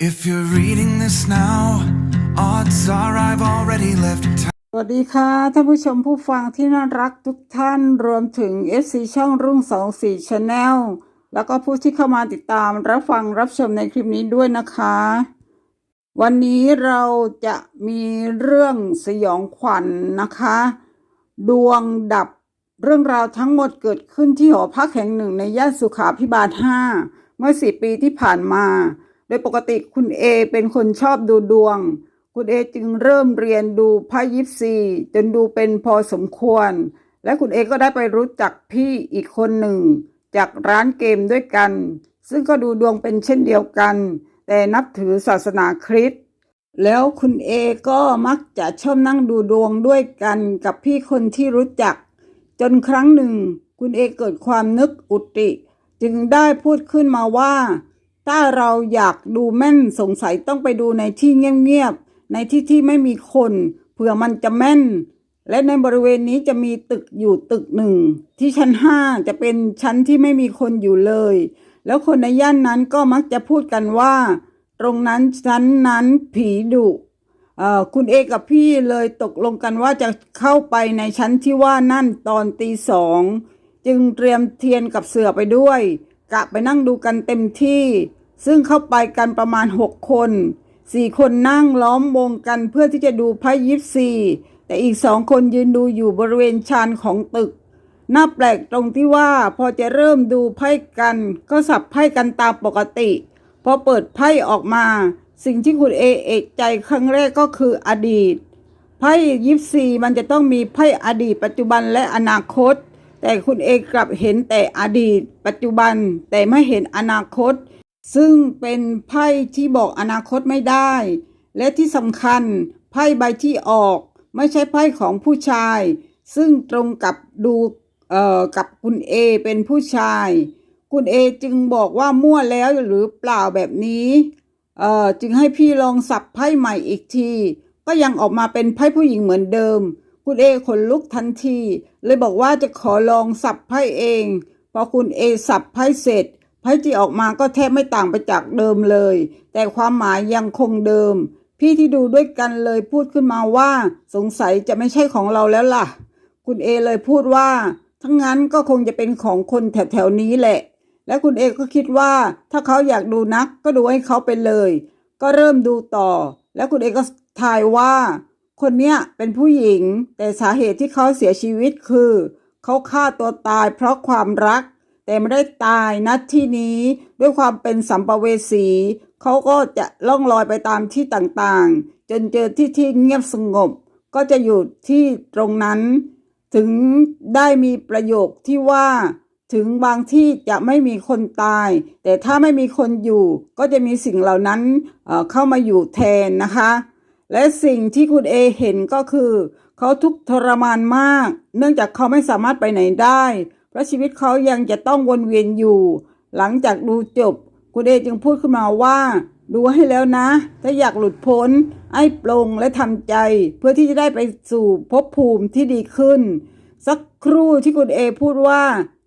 If you're reading this now, odds are I've already left town. สวัสดีค่ะท่านผู้ชมผู้ฟังที่น่ารักทุกท่านรวมถึง FC ช่องรุ่งสองสี่ชาแนลแล้วก็ผู้ที่เข้ามาติดตามรับฟังรับชมในคลิปนี้ด้วยนะคะ วันนี้เราจะมีเรื่องสยองขวัญนนะคะ ดวงดับเรื่องราวทั้งหมดเกิดขึ้นที่หอพักแห่งหนึ่งในย่านสุขาพิบาล5เมื่อสี่ปีที่ผ่านมา โดยปกติคุณเอเป็นคนชอบดูดวง คุณเอจึงเริ่มเรียนดูไพ่ยิปซีจนดูเป็นพอสมควร และคุณเอก็ได้ไปรู้จักพี่อีกคนหนึ่ง จากร้านเกมด้วยกัน ซึ่งก็ดูดวงเป็นเช่นเดียวกัน แต่นับถือศาสนาคริสต์แล้วคุณเอก็มักจะชอบนั่งดูดวงด้วยกันกับพี่คนที่รู้จัก จนครั้งหนึ่ง คุณเอเกิดความนึกอุติ จึงได้พูดขึ้นมาว่า ถ้าเราอยากดูแม่นสงสัยต้องไปดูในที่เงียบๆในที่ที่ไม่มีคนเผื่อมันจะแม่น และในบริเวณนี้จะมีตึกอยู่ตึกหนึ่ง ที่ชั้นห้าจะเป็นชั้นที่ไม่มีคนอยู่เลย แล้วคนในย่านนั้นก็มักจะพูดกันว่า ตรงนั้นชั้นนั้นผีดุคุณเอกับพี่เลยตกลงกันว่าจะเข้าไปในชั้นที่ว่านั่นตอนตีสอง จึงเตรียมเทียนกับเสือไปด้วย กะไปนั่งดูกันเต็มที่ ซึ่งเข้าไปกันประมาณหกคนสี่คนนั่งล้อมวงกันเพื่อที่จะดูไพ่ยิปซีแต่อีกสองคนยืนดูอยู่บริเวณชานของตึก น่าแปลกตรงที่ว่าพอจะเริ่มดูไพ่กัน ก็สับไพ่กันตามปกติ พอเปิดไพ่ออกมา สิ่งที่คุณเอเอกใจครั้งแรกก็คืออดีต ไพ่ยิปซีมันจะต้องมีไพ่อดีต ปัจจุบันและอนาคต แต่คุณเอกลับเห็นแต่อดีต ปัจจุบันแต่ไม่เห็นอนาคต ซึ่งเป็นไพ่ที่บอกอนาคตไม่ได้ และที่สำคัญไพ่ใบที่ออก ไม่ใช่ไพ่ของผู้ชาย ซึ่งตรงกับดูเอ่อกับคุณเอเป็นผู้ชาย คุณเอจึงบอกว่ามั่วแล้วหรือเปล่าแบบนี้เอ่อจึงให้พี่ลองสับไพ่ใหม่อีกที ก็ยังออกมาเป็นไพ่ผู้หญิงเหมือนเดิม คุณเอขนลุกทันที เลยบอกว่าจะขอลองสับไพ่เอง พอคุณเอสับไพ่เสร็จ ไพ่ที่ออกมาก็แทบไม่ต่างไปจากเดิมเลย แต่ความหมายยังคงเดิม พี่ที่ดูด้วยกันเลยพูดขึ้นมาว่า สงสัยจะไม่ใช่ของเราแล้วล่ะ คุณเอเลยพูดว่า ทั้งนั้นก็คงจะเป็นของคนแถวๆนี้แหละ และคุณเอก็คิดว่า ถ้าเขาอยากดูนักก็ดูให้เขาไปเลย ก็เริ่มดูต่อ แล้วคุณเอก็ทายว่า คนเนี้ยเป็นผู้หญิง แต่สาเหตุที่เขาเสียชีวิตคือ เขาฆ่าตัวตายเพราะความรัก แต่ไม่ได้ตายณที่นี้ด้วยความเป็นสัมภเวสีเขาก็จะล่องลอยไปตามที่ต่างๆ จนเจอที่ที่เงียบสงบ ก็จะอยู่ที่ตรงนั้น ถึงได้มีประโยคที่ว่าถึงบางที่จะไม่มีคนตาย แต่ถ้าไม่มีคนอยู่ ก็จะมีสิ่งเหล่านั้นเเข้ามาอยู่แทนนะคะ และสิ่งที่คุณเอเห็นก็คือ เขาทุกข์ทรมานมาก เนื่องจากเขาไม่สามารถไปไหนได้ เพราะชีวิตเขายังจะต้องวนเวียนอยู่ หลังจากดูจบคุณเอจึงพูดขึ้นมาว่า ดูให้แล้วนะ ถ้าอยากหลุดพ้นให้ปลงและทำใจ เพื่อที่จะได้ไปสู่ภพภูมิที่ดีขึ้น สักครู่ที่คุณเอพูดว่า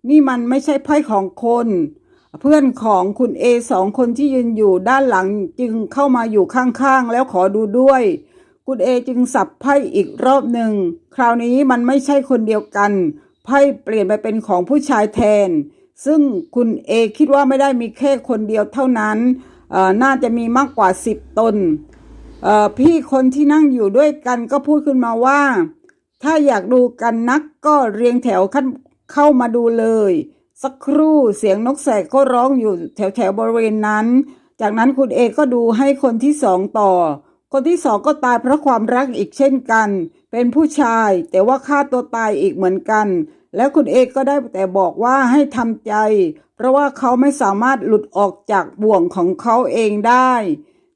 นี่มันไม่ใช่ไพ่ของคน เพื่อนของคุณเอสองคนที่ยืนอยู่ด้านหลังจึงเข้ามาอยู่ข้างๆ แล้วขอดูด้วย คุณเอจึงสับไพ่อีกรอบหนึ่ง คราวนี้มันไม่ใช่คนเดียวกัน ไพ่เปลี่ยนไปเป็นของผู้ชายแทน ซึ่งคุณเอคิดว่าไม่ได้มีแค่คนเดียวเท่านั้น น่าจะมีมากกว่าสิบตน พี่คนที่นั่งอยู่ด้วยกันก็พูดขึ้นมาว่า ถ้าอยากดูกันนักก็เรียงแถวขั้นเข้ามาดูเลย สักครู่เสียงนกแสกก็ร้องอยู่แถวแถวๆบริเวณนั้น จากนั้นคุณเอก็ดูให้คนที่สองต่อ คนที่สองก็ตายเพราะความรักอีกเช่นกัน เป็นผู้ชาย แต่ว่าฆ่าตัวตายอีกเหมือนกัน แล้วคุณเอกก็ได้แต่บอกว่าให้ทำใจ เพราะว่าเขาไม่สามารถหลุดออกจากบ่วงของเขาเองได้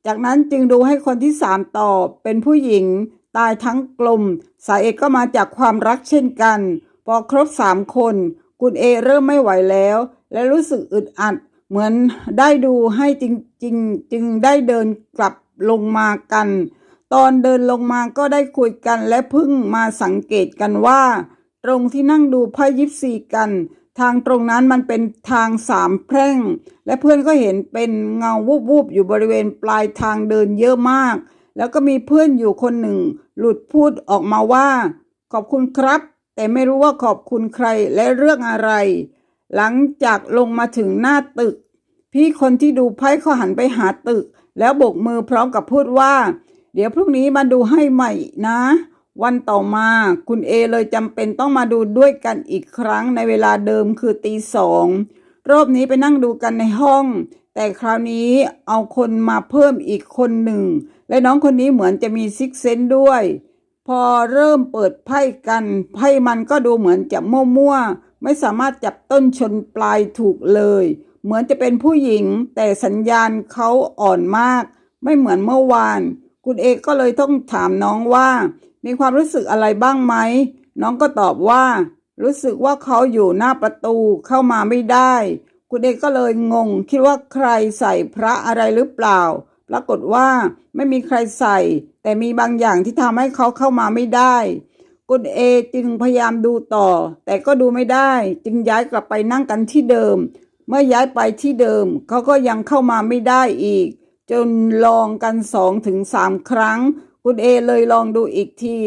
จากนั้นจึงดูให้คนที่สามต่อเป็นผู้หญิง ตายทั้งกลม สายเหตุก็มาจากความรักเช่นกัน พอครบสามคน คุณเอเริ่มไม่ไหวแล้ว และรู้สึกอึดอัด เหมือนได้ดูให้จริงๆจึงได้เดินกลับลงมากัน ตอนเดินลงมาก็ได้คุยกันและเพิ่งมาสังเกตกันว่า ตรงที่นั่งดูไพ่ยิปซีกัน ทางตรงนั้นมันเป็นทางสามแพร่ง และเพื่อนก็เห็นเป็นเงาวูบๆอยู่บริเวณปลายทางเดินเยอะมาก แล้วก็มีเพื่อนอยู่คนหนึ่ง หลุดพูดออกมาว่า ขอบคุณครับ แต่ไม่รู้ว่าขอบคุณใครและเรื่องอะไร หลังจากลงมาถึงหน้าตึก พี่คนที่ดูไพ่เขาหันไปหาตึก แล้วโบกมือพร้อมกับพูดว่า เดี๋ยวพรุ่งนี้มาดูให้ใหม่นะ วันต่อมาคุณเอเลยจำเป็นต้องมาดูด้วยกันอีกครั้งในเวลาเดิมคือตีสองรอบนี้ไปนั่งดูกันในห้อง แต่คราวนี้เอาคนมาเพิ่มอีกคนหนึ่ง และน้องคนนี้เหมือนจะมีซิกเซนด้วย พอเริ่มเปิดไพ่กัน ไพ่มันก็ดูเหมือนจะมั่วๆ ไม่สามารถจับต้นชนปลายถูกเลย เหมือนจะเป็นผู้หญิง แต่สัญญาณเขาอ่อนมาก ไม่เหมือนเมื่อวาน คุณเอกก็เลยต้องถามน้องว่า มีความรู้สึกอะไรบ้างไหม น้องก็ตอบว่า รู้สึกว่าเขาอยู่หน้าประตูเข้ามาไม่ได้ คุณเอกก็เลยงง คิดว่าใครใส่พระอะไรหรือเปล่า ปรากฏว่าไม่มีใครใส่ แต่มีบางอย่างที่ทำให้เขาเข้ามาไม่ได้คุณเอจึงพยายามดูต่อ แต่ก็ดูไม่ได้ จึงย้ายกลับไปนั่งกันที่เดิม เมื่อย้ายไปที่เดิมเขาก็ยังเข้ามาไม่ได้อีก จนลองกันสองถึงสามครั้ง คุณเอเลยลองดูอีกที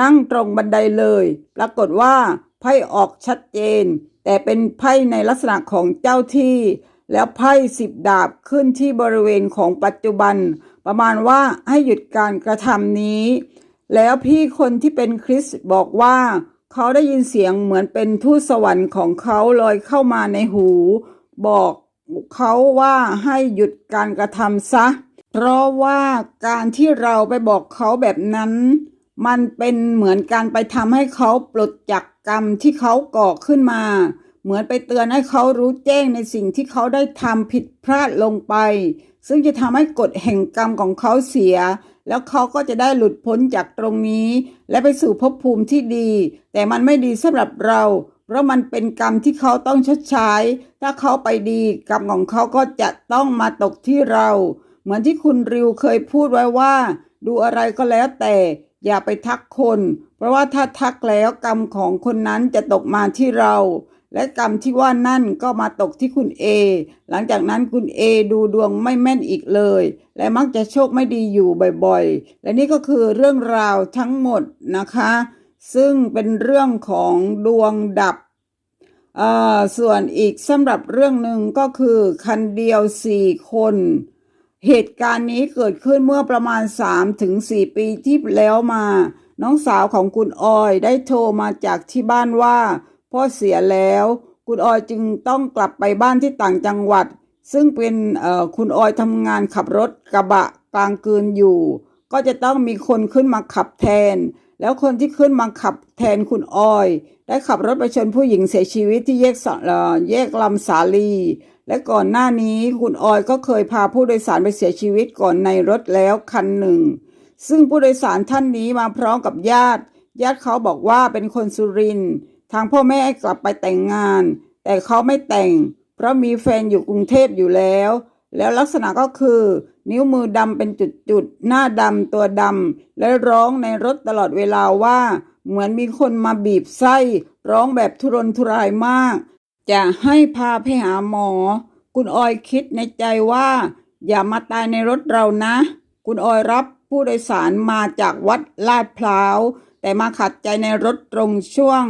นั่งตรงบันไดเลย ปรากฏว่าไพ่ออกชัดเจน แต่เป็นไพ่ในลักษณะของเจ้าที่ แล้วไพ่สิบดาบขึ้นที่บริเวณของปัจจุบัน ประมาณว่าให้หยุดการกระทำนี้ แล้วพี่คนที่เป็นคริสบอกว่าเขาได้ยินเสียงเหมือนเป็นทูตสวรรค์ของเขาลอยเข้ามาในหู บอก เขาว่าให้หยุดการกระทำซะ เพราะว่าการที่เราไปบอกเขาแบบนั้น มันเป็นเหมือนการไปทำให้เขาปลดจากกรรมที่เขาก่อขึ้นมา เหมือนไปเตือนให้เขารู้แจ้งในสิ่งที่เขาได้ทำผิดพลาดลงไป ซึ่งจะทำให้กฎแห่งกรรมของเขาเสียแล้วเขาก็จะได้หลุดพ้นจากตรงนี้ และไปสู่ภพภูมิที่ดี แต่มันไม่ดีสำหรับเรา เพราะมันเป็นกรรมที่เขาต้องชดใช้ ถ้าเขาไปดี กรรมของเขาก็จะต้องมาตกที่เรา เหมือนที่คุณริวเคยพูดไว้ว่า ดูอะไรก็แล้วแต่อย่าไปทักคน เพราะว่าถ้าทักแล้วกรรมของคนนั้นจะตกมาที่เรา และกรรมที่ว่านั่นก็มาตกที่คุณเอ หลังจากนั้นคุณเอดูดวงไม่แม่นอีกเลย และมักจะโชคไม่ดีอยู่บ่อยๆ และนี่ก็คือเรื่องราวทั้งหมดนะคะ ซึ่งเป็นเรื่องของดวงดับ ส่วนอีกสำหรับเรื่องหนึ่งก็คือคันเดียวสี่คน เหตุการณ์นี้เกิดขึ้นเมื่อประมาณ 3-4ถึงปีที่แล้วมา น้องสาวของคุณออยได้โทรมาจากที่บ้านว่าพ่อเสียแล้ว คุณออยจึงต้องกลับไปบ้านที่ต่างจังหวัด ซึ่งเป็นคุณออยทำงานขับรถกระบะกลางคืนอยู่ ก็จะต้องมีคนขึ้นมาขับแทน แล้วคนที่ขึ้นมาขับแทนคุณออย ได้ขับรถไปชนผู้หญิงเสียชีวิตที่แยกสแยกลำสาลี และก่อนหน้านี้คุณออยก็เคยพาผู้โดยสารไปเสียชีวิตก่อนในรถแล้วคันหนึ่ง ซึ่งผู้โดยสารท่านนี้มาพร้อมกับญาติ ญาติเขาบอกว่าเป็นคนสุรินทร์ทางพ่อแม่กลับไปแต่งงาน แต่เขาไม่แต่ง เพราะมีแฟนอยู่กรุงเทพอยู่แล้ว แล้วลักษณะก็คือ นิ้วมือดำเป็นจุดๆ หน้าดำตัวดำ และร้องในรถตลอดเวลาว่า เหมือนมีคนมาบีบไส้ ร้องแบบทุรนทุรายมาก จะให้พาไปหาหมอ คุณออยคิดในใจว่า อย่ามาตายในรถเรานะ คุณออยรับผู้โดยสารมาจากวัดลาดพร้าว แต่มาขัดใจในรถตรงช่วง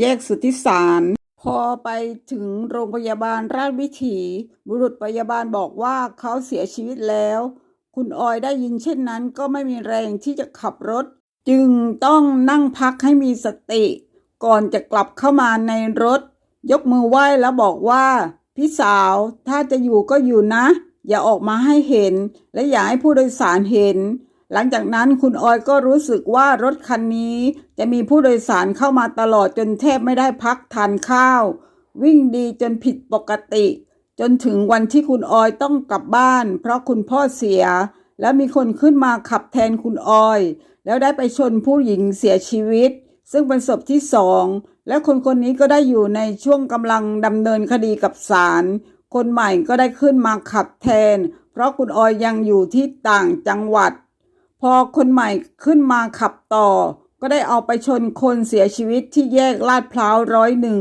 แยกสุทธิสาร พอไปถึงโรงพยาบาลราชวิถีบุรุษพยาบาลบอกว่าเขาเสียชีวิตแล้ว คุณออยได้ยินเช่นนั้นก็ไม่มีแรงที่จะขับรถ จึงต้องนั่งพักให้มีสติ ก่อนจะกลับเข้ามาในรถ ยกมือไหว้แล้วบอกว่า พี่สาวถ้าจะอยู่ก็อยู่นะ อย่าออกมาให้เห็น และอย่าให้ผู้โดยสารเห็น หลังจากนั้นคุณออยก็รู้สึกว่ารถคันนี้จะมีผู้โดยสารเข้ามาตลอดจนแทบไม่ได้พักทานข้าว วิ่งดีจนผิดปกติ จนถึงวันที่คุณออยต้องกลับบ้าน เพราะคุณพ่อเสีย แล้วมีคนขึ้นมาขับแทนคุณออย แล้วได้ไปชนผู้หญิงเสียชีวิต ซึ่งเป็นศพที่สองและคนคนนี้ก็ได้อยู่ในช่วงกำลังดำเนินคดีกับศาลคนใหม่ก็ได้ขึ้นมาขับแทน เพราะคุณออยยังอยู่ที่ต่างจังหวัด พอคนใหม่ขึ้นมาขับต่อ ก็ได้เอาไปชนคนเสียชีวิตที่แยกลาดพร้าวร้อยหนึ่ง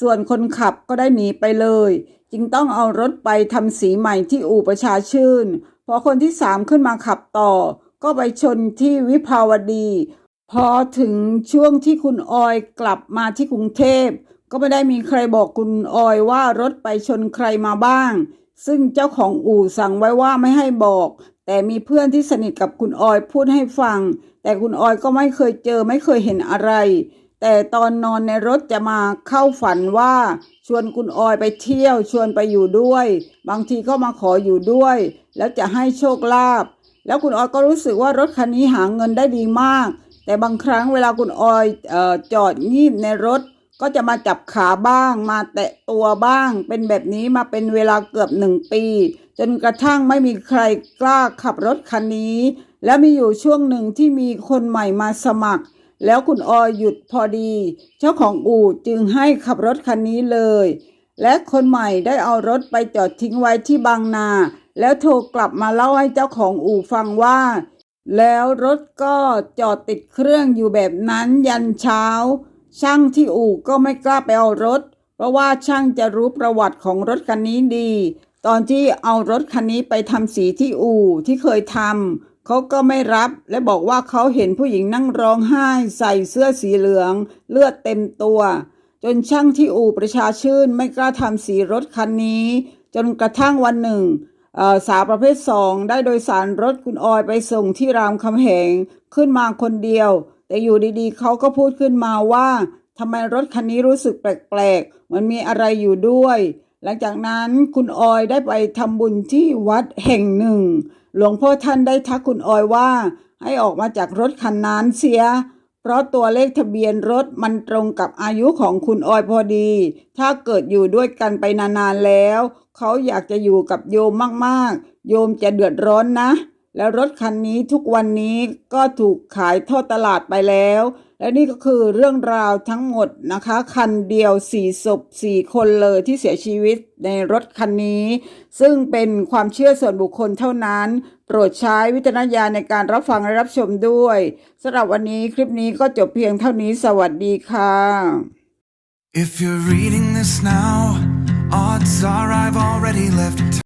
ส่วนคนขับก็ได้หนีไปเลย จึงต้องเอารถไปทำสีใหม่ที่อู่ประชาชื่น พอคนที่สามขึ้นมาขับต่อ ก็ไปชนที่วิภาวดี พอถึงช่วงที่คุณออยกลับมาที่กรุงเทพ ก็ไม่ได้มีใครบอกคุณออยว่ารถไปชนใครมาบ้าง ซึ่งเจ้าของอู่สั่งไว้ว่าไม่ให้บอก แต่มีเพื่อนที่สนิทกับคุณออยพูดให้ฟัง แต่คุณออยก็ไม่เคยเจอไม่เคยเห็นอะไร แต่ตอนนอนในรถจะมาเข้าฝันว่า ชวนคุณออยไปเที่ยวชวนไปอยู่ด้วย บางทีก็มาขออยู่ด้วย แล้วจะให้โชคลาภแล้วคุณออยก็รู้สึกว่ารถคันนี้หาเงินได้ดีมาก แต่บางครั้งเวลาคุณออยออจอดงีบในรถ ก็จะมาจับขาบ้าง มาแตะตัวบ้าง เป็นแบบนี้มาเป็นเวลาเกือบหนึ่งปี จนกระทั่งไม่มีใครกล้าขับรถคันนี้ แล้วมีอยู่ช่วงหนึ่งที่มีคนใหม่มาสมัคร แล้วคุณออยหยุดพอดี เจ้าของอู่จึงให้ขับรถคันนี้เลย และคนใหม่ได้เอารถไปจอดทิ้งไว้ที่บางนา แล้วโทรกลับมาเล่าให้เจ้าของอู่ฟังว่า แล้วรถก็จอดติดเครื่องอยู่แบบนั้นยันเช้า ช่างที่อู่ก็ไม่กล้าไปเอารถ เพราะว่าช่างจะรู้ประวัติของรถคันนี้ดี ตอนที่เอารถคันนี้ไปทำสีที่อู่ที่เคยทำเขาก็ไม่รับและบอกว่าเขาเห็นผู้หญิงนั่งร้องไห้ใส่เสื้อสีเหลือง เลือดเต็มตัว จนช่างที่อู่ประชาชื่นไม่กล้าทำสีรถคันนี้ จนกระทั่งวันหนึ่งสาวประเภทสองได้โดยสารรถคุณออยไปส่งที่รามคำแหงขึ้นมาคนเดียว แต่อยู่ดีๆ เขาก็พูดขึ้นมาว่าทำไมรถคันนี้รู้สึกแปลกๆ มันมีอะไรอยู่ด้วย หลังจากนั้นคุณออยได้ไปทำบุญที่วัดแห่งหนึ่ง หลวงพ่อท่านได้ทักคุณออยว่า ให้ออกมาจากรถคันนั้นเสีย เพราะตัวเลขทะเบียนรถมันตรงกับอายุของคุณออยพอดี ถ้าเกิดอยู่ด้วยกันไปนานๆแล้ว เขาอยากจะอยู่กับโยมมากๆ โยมจะเดือดร้อนนะ แล้วรถคันนี้ทุกวันนี้ก็ถูกขายทอดตลาดไปแล้ว และนี่ก็คือเรื่องราวทั้งหมดนะคะ คันเดียวสี่ศพสี่คนเลยที่เสียชีวิตในรถคันนี้ ซึ่งเป็นความเชื่อส่วนบุคคลเท่านั้น โปรดใช้วิจารณญาณในการรับฟังและรับชมด้วยสำหรับวันนี้คลิปนี้ก็จบเพียงเท่านี้สวัสดีค่ะ If you're reading this now, odds are I've already left